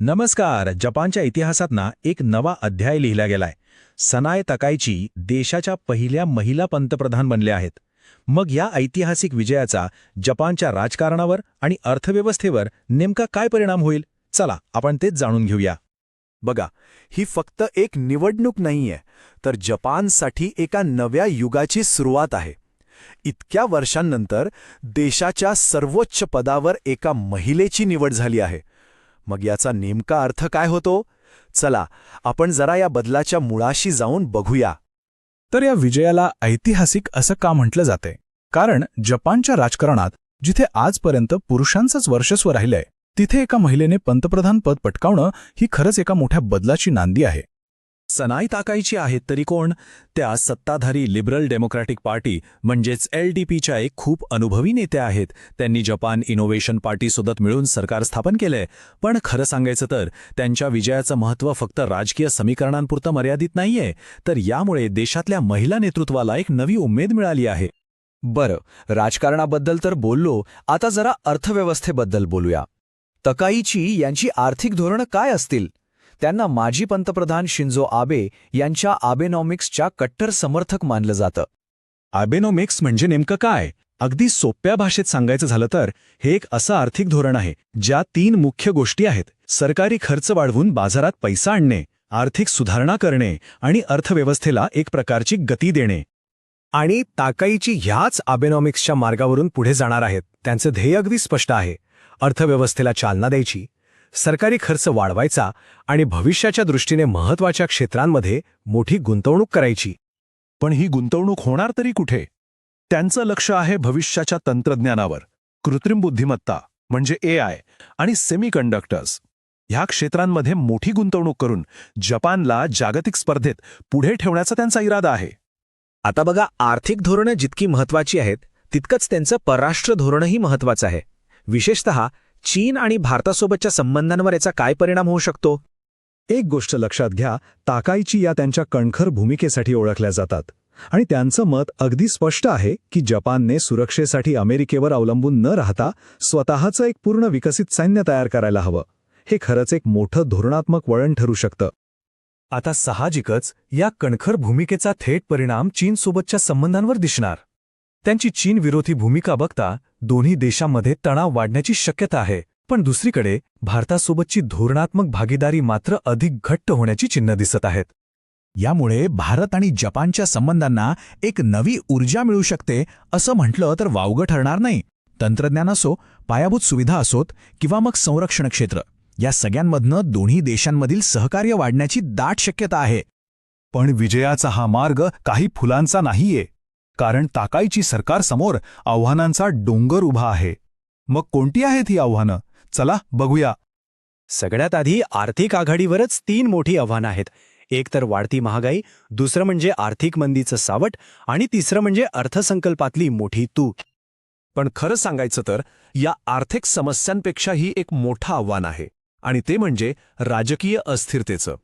नमस्कार जपानच्या इतिहासात ना एक नवा अध्याय लिहिला गेलाय. सनाय तकायची देशाच्या पहिल्या महिला पंतप्रधान बनल्या आहेत. मग या ऐतिहासिक विजयाचा जपानच्या राजकारणावर आणि अर्थव्यवस्थेवर नेमका काय परिणाम होईल? चला आपण तेच जाणून घेऊया. बघा ही फक्त एक निवडणूक नाहीये तर जपानसाठी एका नव्या युगाची सुरुवात आहे. इतक्या वर्षांनंतर देशाच्या सर्वोच्च पदावर एका महिलेची निवड झाली आहे. मग याचा नेमका अर्थ काय होतो? चला आपण जरा या बदलाच्या मुळाशी जाऊन बघूया. तर या विजयाला ऐतिहासिक असं का म्हटलं जाते? कारण जपानच्या राजकारणात जिथे आजपर्यंत पुरुषांचंच वर्चस्व राहिलंय तिथे एका महिलेने पंतप्रधान पद पटकावणं ही खरंच एका मोठ्या बदलाची नांदी आहे. सनाई ताकायची आहेत तरी कोण? त्या सत्ताधारी लिबरल डेमोक्रॅटिक पार्टी म्हणजेच एल डी पीच्या एक खूप अनुभवी नेत्या आहेत. त्यांनी जपान इनोव्हेशन पार्टीसोबत मिळून सरकार स्थापन केलंय. पण खरं सांगायचं तर त्यांच्या विजयाचं महत्त्व फक्त राजकीय समीकरणांपुरतं मर्यादित नाहीये. तर यामुळे देशातल्या महिला नेतृत्वाला एक नवी उमेद मिळाली आहे. बरं राजकारणाबद्दल तर बोललो आता जरा अर्थव्यवस्थेबद्दल बोलूया. तकाईची यांची आर्थिक धोरणं काय असतील? त्यांना माजी पंतप्रधान शिंजो आबे यांच्या आबेनॉमिक्सच्या कट्टर समर्थक मानलं जातं. आबेनोमिक्स म्हणजे नेमकं काय? अगदी सोप्या भाषेत सांगायचं झालं तर हे एक असं आर्थिक धोरण आहे ज्या तीन मुख्य गोष्टी आहेत. सरकारी खर्च वाढवून बाजारात पैसा आणणे आर्थिक सुधारणा करणे आणि अर्थव्यवस्थेला एक प्रकारची गती देणे. आणि ताकाईची ह्याच आबेनॉमिक्सच्या मार्गावरून पुढे जाणार आहेत त्यांचे ध्येय अगदी स्पष्ट आहे. अर्थव्यवस्थेला चालना द्यायची सरकारी खर्च वाढवायचा आणि भविष्याच्या दृष्टीने महत्त्वाच्या क्षेत्रांमध्ये मोठी गुंतवणूक करायची. पण ही गुंतवणूक होणार तरी कुठे? त्यांचं लक्ष आहे भविष्याच्या तंत्रज्ञानावर. कृत्रिम बुद्धिमत्ता म्हणजे ए आय आणि सेमीकंडक्टर्स. ह्या क्षेत्रांमध्ये मोठी गुंतवणूक करून जपानला जागतिक स्पर्धेत पुढे ठेवण्याचा त्यांचा इरादा आहे. आता बघा आर्थिक धोरणं जितकी महत्वाची आहेत तितकंच त्यांचं परराष्ट्र धोरणही महत्वाचं आहे. विशेषतः चीन आणि भारतासोबतच्या संबंधांवर याचा काय परिणाम होऊ शकतो? एक गोष्ट लक्षात घ्या ताकाईची या त्यांच्या कणखर भूमिकेसाठी ओळखल्या जातात. आणि त्यांचं मत अगदी स्पष्ट आहे की जपानने सुरक्षेसाठी अमेरिकेवर अवलंबून न राहता स्वतःचं एक पूर्ण विकसित सैन्य तयार करायला हवं. हे खरंच एक मोठं धोरणात्मक वळण ठरू शकतं. आता साहजिकच या कणखर भूमिकेचा थेट परिणाम चीनसोबतच्या संबंधांवर दिसणार. त्यांची चीन विरोधी भूमिका बघता दोन्ही देशांमध्ये तणाव वाढण्याची शक्यता आहे. पण दुसरीकडे भारतासोबतची धोरणात्मक भागीदारी मात्र अधिक घट्ट होण्याची चिन्ह दिसत आहेत. यामुळे भारत आणि जपानच्या संबंधांना एक नवी ऊर्जा मिळू शकते असं म्हटलं तर वावगं ठरणार नाही. तंत्रज्ञान असो पायाभूत सुविधा असोत किंवा मग संरक्षण क्षेत्र या सगळ्यांमधनं दोन्ही देशांमधील सहकार्य वाढण्याची दाट शक्यता आहे. पण विजयाचा हा मार्ग काही फुलांचा नाहीये. कारण ताकाईची सरकारसमोर आव्हानांचा डोंगर उभा आहे. मग कोणती आहेत ही आव्हानं? चला बघूया. सगळ्यात आधी आर्थिक आघाडीवरच तीन मोठी आव्हानं आहेत. एक तर वाढती महागाई दुसरं म्हणजे आर्थिक मंदीचं सावट आणि तिसरं म्हणजे अर्थसंकल्पातली मोठी तूट पण खरं सांगायचं तर या आर्थिक समस्यांपेक्षा ही एक मोठं आव्हान आहे आणि ते म्हणजे राजकीय अस्थिरतेचं.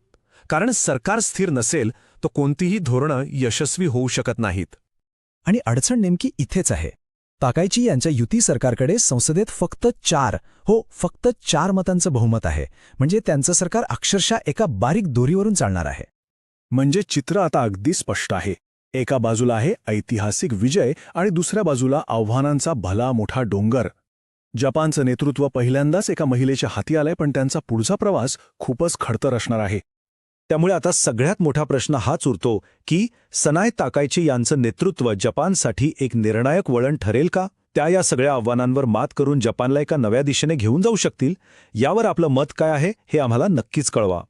कारण सरकार स्थिर नसेल तर कोणतीही धोरणं यशस्वी होऊ शकत नाहीत. आणि अडचण नेमकी इथेच आहे. ताकायची यांच्या युती सरकारकडे संसदेत फक्त चार हो फक्त चार मतांचं बहुमत आहे. म्हणजे त्यांचं सरकार अक्षरशः एका बारीक दोरीवरून चालणार आहे. म्हणजे चित्र आता अगदी स्पष्ट आहे. एका बाजूला आहे ऐतिहासिक विजय आणि दुसऱ्या बाजूला आव्हानांचा भला मोठा डोंगर. जपानचं नेतृत्व पहिल्यांदाच एका महिलेच्या हाती आलंय पण त्यांचा पुढचा प्रवास खूपच खडतर असणार आहे. त्यामुळे आता सगळ्यात मोठा प्रश्न हाच उरतो की सनाय ताकायची यांचं नेतृत्व जपानसाठी एक निर्णायक वळण ठरेल का? त्या या सगळ्या आव्हानांवर मात करून जपानला एका नव्या दिशेने घेऊन जाऊ शकतील? यावर आपलं मत काय आहे हे आम्हाला नक्कीच कळवा.